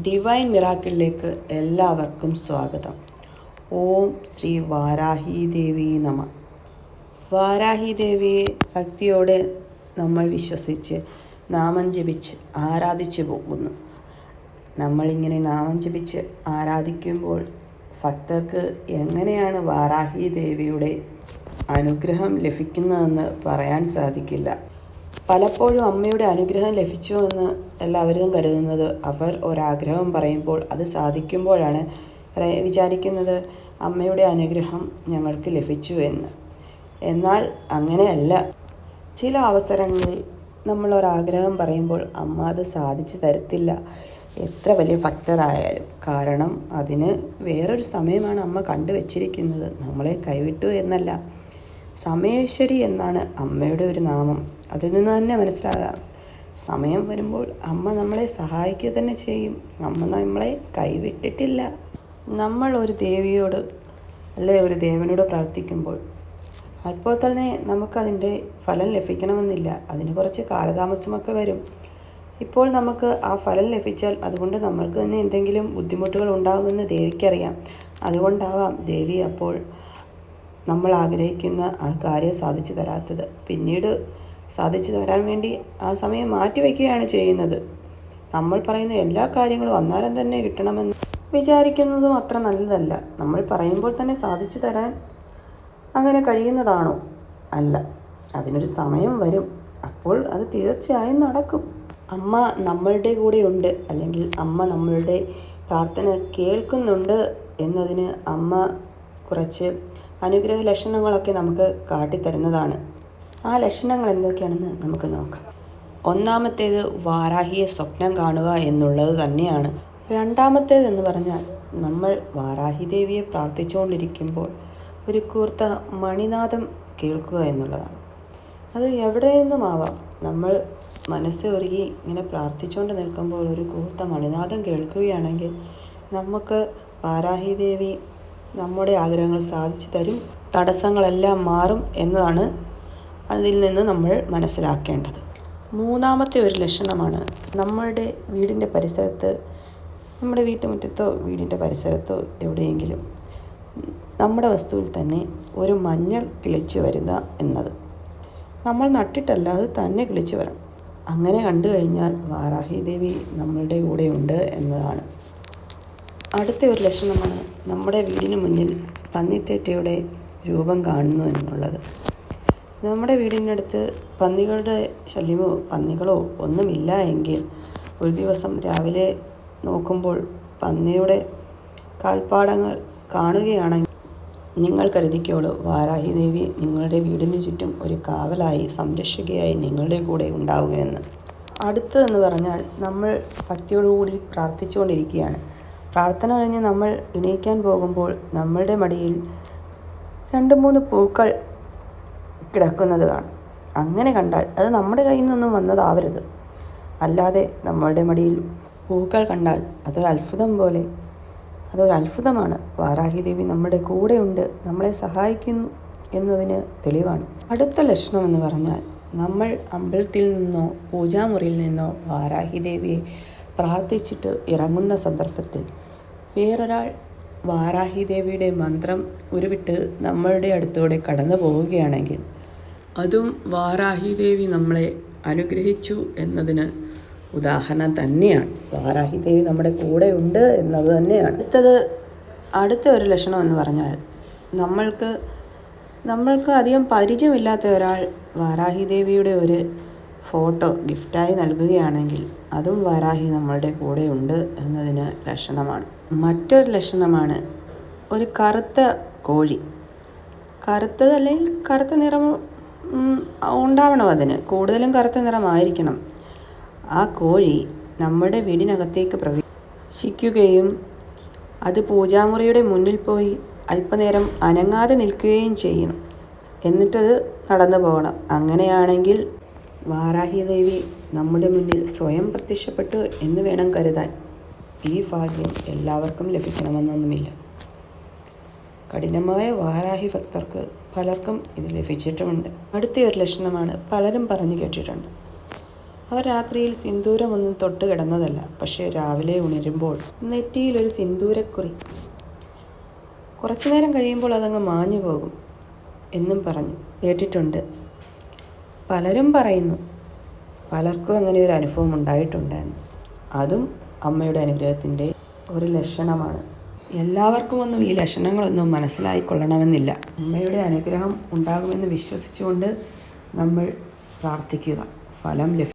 Divine മിറാക്കിളിലേക്ക് എല്ലാവർക്കും സ്വാഗതം. ഓം ശ്രീ വാരാഹി ദേവി നമ. വാരാഹി ദേവിയെ ഭക്തിയോടെ നമ്മൾ വിശ്വസിച്ച് നാമം ജപിച്ച് ആരാധിച്ചു പോകുന്നു. നമ്മളിങ്ങനെ നാമം ജപിച്ച് ആരാധിക്കുമ്പോൾ ഭക്തർക്ക് എങ്ങനെയാണ് വാരാഹി ദേവിയുടെ അനുഗ്രഹം ലഭിക്കുന്നതെന്ന് പറയാൻ സാധിക്കില്ല. പലപ്പോഴും അമ്മയുടെ അനുഗ്രഹം ലഭിച്ചു എന്ന് എല്ലാവരും കരുതുന്നത്. അവർ ഒരാഗ്രഹം പറയുമ്പോൾ അത് സാധിക്കുമ്പോഴാണ് വിചാരിക്കുന്നത് അമ്മയുടെ അനുഗ്രഹം ഞങ്ങൾക്ക് ലഭിച്ചു എന്ന്. എന്നാൽ അങ്ങനെയല്ല. ചില അവസരങ്ങളിൽ നമ്മൾ ഒരാഗ്രഹം പറയുമ്പോൾ അമ്മ അത് സാധിച്ചു തരത്തില്ല. എത്ര വലിയ ഭക്തരായാലും കാരണം അതിന് വേറൊരു സമയമാണ് അമ്മ കണ്ടുവച്ചിരിക്കുന്നത്. നമ്മളെ കൈവിട്ടു എന്നല്ല. സമയേശ്വരി എന്നാണ് അമ്മയുടെ ഒരു നാമം. അതിൽ നിന്ന് തന്നെ മനസ്സിലാകാം. സമയം വരുമ്പോൾ അമ്മ നമ്മളെ സഹായിക്കുക തന്നെ ചെയ്യും. അമ്മ നമ്മളെ കൈവിട്ടിട്ടില്ല. നമ്മൾ ഒരു ദേവിയോട് അല്ലെ ഒരു ദേവനോട് പ്രാർത്ഥിക്കുമ്പോൾ അപ്പോൾ തന്നെ നമുക്കതിന്റെ ഫലം ലഭിക്കണമെന്നില്ല. അതിന് കുറച്ച് കാലതാമസമൊക്കെ വരും. ഇപ്പോൾ നമുക്ക് ആ ഫലം ലഭിച്ചാൽ അതുകൊണ്ട് നമ്മൾക്ക് തന്നെ എന്തെങ്കിലും ബുദ്ധിമുട്ടുകൾ ഉണ്ടാകുമെന്ന് ദേവിക്കറിയാം. അതുകൊണ്ടാവാം ദേവി അപ്പോൾ നമ്മൾ ആഗ്രഹിക്കുന്ന ആ കാര്യം സാധിച്ചു തരാത്തത്. പിന്നീട് സാധിച്ചു തരാൻ വേണ്ടി ആ സമയം മാറ്റിവെക്കുകയാണ് ചെയ്യുന്നത്. നമ്മൾ പറയുന്ന എല്ലാ കാര്യങ്ങളും അന്നേരം തന്നെ കിട്ടണമെന്ന് വിചാരിക്കുന്നതും അത്ര നല്ലതല്ല. നമ്മൾ പറയുമ്പോൾ തന്നെ സാധിച്ചു തരാൻ അങ്ങനെ കഴിയുന്നതാണോ? അല്ല. അതിനൊരു സമയം വരും. അപ്പോൾ അത് തീർച്ചയായും നടക്കും. അമ്മ നമ്മളുടെ കൂടെ ഉണ്ട് അല്ലെങ്കിൽ അമ്മ നമ്മളുടെ പ്രാർത്ഥന കേൾക്കുന്നുണ്ട് എന്നതിന് അമ്മ കുറച്ച് അനുഗ്രഹ ലക്ഷണങ്ങളൊക്കെ നമുക്ക് കാട്ടിത്തരുന്നതാണ്. ആ ലക്ഷണങ്ങൾ എന്തൊക്കെയാണെന്ന് നമുക്ക് നോക്കാം. ഒന്നാമത്തേത് വാരാഹിയെ സ്വപ്നം കാണുക എന്നുള്ളത് തന്നെയാണ്. രണ്ടാമത്തേതെന്ന് പറഞ്ഞാൽ നമ്മൾ വാരാഹി ദേവിയെ പ്രാർത്ഥിച്ചുകൊണ്ടിരിക്കുമ്പോൾ ഒരു കൂർത്ത മണിനാഥം കേൾക്കുക എന്നുള്ളതാണ്. അത് എവിടെ നിന്നും നിന്നുമാവാം നമ്മൾ മനസ്സ് ഒരുങ്ങി ഇങ്ങനെ പ്രാർത്ഥിച്ചുകൊണ്ട് നിൽക്കുമ്പോൾ ഒരു കൂർത്ത മണിനാഥം കേൾക്കുകയാണെങ്കിൽ നമുക്ക് വാരാഹി ദേവി നമ്മുടെ ആഗ്രഹങ്ങൾ സാധിച്ചു തരും തടസ്സങ്ങളെല്ലാം മാറും എന്നതാണ് അതിൽ നിന്ന് നമ്മൾ മനസ്സിലാക്കേണ്ടത്. മൂന്നാമത്തെ ഒരു ലക്ഷണമാണ് നമ്മളുടെ വീടിന്റെ പരിസരത്ത് നമ്മുടെ വീട്ടുമുറ്റത്തോ വീടിന്റെ പരിസരത്തോ എവിടെയെങ്കിലും നമ്മുടെ വസ്തുവിൽ തന്നെ ഒരു മഞ്ഞൾ കിളിച്ചു വരുക എന്നത്. നമ്മൾ നട്ടിട്ടല്ല അത് തന്നെ കിളിച്ചു വരണം. അങ്ങനെ കണ്ടു കഴിഞ്ഞാൽ വാരാഹി ദേവി നമ്മളുടെ കൂടെ ഉണ്ട് എന്നതാണ്. അടുത്ത ഒരു ലക്ഷണമാണ് നമ്മുടെ വീടിന് മുന്നിൽ പന്നിത്തേറ്റയുടെ രൂപം കാണുന്നു എന്നുള്ളത്. നമ്മുടെ വീടിനടുത്ത് പന്നികളുടെ ശല്യമോ പന്നികളോ ഒന്നുമില്ല എങ്കിൽ ഒരു ദിവസം രാവിലെ നോക്കുമ്പോൾ പന്നിയുടെ കാൽപ്പാടങ്ങൾ കാണുകയാണെങ്കിൽ നിങ്ങൾ കരുതിക്കോളൂ വാരാഹി ദേവി നിങ്ങളുടെ വീടിന് ചുറ്റും ഒരു കാവലായി സംരക്ഷകയായി നിങ്ങളുടെ കൂടെ ഉണ്ടാവുകയെന്ന് അടുത്തതെന്ന് പറഞ്ഞാൽ നമ്മൾ ഭക്തിയോടുകൂടി പ്രാർത്ഥിച്ചുകൊണ്ടിരിക്കുകയാണ്. പ്രാർത്ഥന കഴിഞ്ഞ് നമ്മൾ എണീക്കാൻ പോകുമ്പോൾ നമ്മളുടെ മടിയിൽ രണ്ട് മൂന്ന് പൂക്കൾ കിടക്കുന്നത് കാണും. അങ്ങനെ കണ്ടാൽ അത് നമ്മുടെ കയ്യിൽ നിന്നൊന്നും വന്നതാവരുത്. അല്ലാതെ നമ്മളുടെ മടിയിൽ പൂക്കൾ കണ്ടാൽ അതൊരു അത്ഭുതം പോലെ അതൊരു അത്ഭുതമാണ്. വാരാഹി ദേവി നമ്മുടെ കൂടെയുണ്ട് നമ്മളെ സഹായിക്കുന്നു എന്നതിന് തെളിവാണ്. അടുത്ത ലക്ഷണം എന്ന് പറഞ്ഞാൽ നമ്മൾ അമ്പലത്തിൽ നിന്നോ പൂജാമുറിയിൽ നിന്നോ വാരാഹി ദേവിയെ പ്രാർത്ഥിച്ചിട്ട് ഇറങ്ങുന്ന സന്ദർഭത്തിൽ വേറൊരാൾ വാരാഹി ദേവിയുടെ മന്ത്രം ഉരുവിട്ട് നമ്മളുടെ അടുത്തൂടെ കടന്നു പോവുകയാണെങ്കിൽ അതും വാരാഹി ദേവി നമ്മളെ അനുഗ്രഹിച്ചു എന്നതിന് ഉദാഹരണം തന്നെയാണ്. വാരാഹി ദേവി നമ്മുടെ കൂടെ ഉണ്ട് എന്നത് തന്നെയാണ്. അടുത്തത് അടുത്ത ഒരു ലക്ഷണം എന്ന് പറഞ്ഞാൽ നമ്മൾക്ക് നമ്മൾക്ക് അധികം പരിചയമില്ലാത്ത ഒരാൾ വാരാഹി ദേവിയുടെ ഒരു ഫോട്ടോ ഗിഫ്റ്റായി നൽകുകയാണെങ്കിൽ അതും വാരാഹി നമ്മളുടെ കൂടെ ഉണ്ട് എന്നതിന് ലക്ഷണമാണ്. മറ്റൊരു ലക്ഷണമാണ് ഒരു കറുത്ത കോഴി. കറുത്തത് അല്ലെങ്കിൽ കറുത്ത നിറം ഉണ്ടാവണം അതിന്. കൂടുതലും കറുത്ത നിറമായിരിക്കണം. ആ കോഴി നമ്മുടെ വീടിനകത്തേക്ക് പ്രവേശിക്കുകയും അത് പൂജാമുറിയുടെ മുന്നിൽ പോയി അല്പനേരം അനങ്ങാതെ നിൽക്കുകയും ചെയ്യണം എന്നിട്ടത് നടന്നു പോകണം. അങ്ങനെയാണെങ്കിൽ വാരാഹി ദേവി നമ്മുടെ മുന്നിൽ സ്വയം പ്രത്യക്ഷപ്പെട്ടു എന്ന് വേണം കരുതാൻ. ഈ ഭാഗ്യം എല്ലാവർക്കും ലഭിക്കണമെന്നൊന്നുമില്ല. കഠിനമായ വാരാഹി ഭക്തർക്ക് പലർക്കും ഇത് ലഭിച്ചിട്ടുമുണ്ട്. അടുത്ത ഒരു ലക്ഷണമാണ് പലരും പറഞ്ഞു കേട്ടിട്ടുണ്ട്. അവർ രാത്രിയിൽ സിന്ദൂരമൊന്നും തൊട്ട് കിടന്നതല്ല പക്ഷേ രാവിലെ ഉണരുമ്പോൾ നെറ്റിയിൽ ഒരു സിന്ദൂരക്കുറി കുറച്ചു നേരം കഴിയുമ്പോൾ അതങ്ങ് മാഞ്ഞു പോകും എന്നും പറഞ്ഞു കേട്ടിട്ടുണ്ട്. പലരും പറയുന്നു പലർക്കും അങ്ങനെ ഒരു അനുഭവം ഉണ്ടായിട്ടുണ്ടായിരുന്നു അതും അമ്മയുടെ അനുഗ്രഹത്തിന്റെ ഒരു ലക്ഷണമാണ്. എല്ലാവർക്കും ഒന്നും ഈ ലക്ഷണങ്ങളൊന്നും മനസ്സിലായിക്കൊള്ളണമെന്നില്ല. അമ്മയുടെ അനുഗ്രഹം ഉണ്ടാകുമെന്ന് വിശ്വസിച്ചുകൊണ്ട് നമ്മൾ പ്രാർത്ഥിക്കുക. ഫലം ലഭി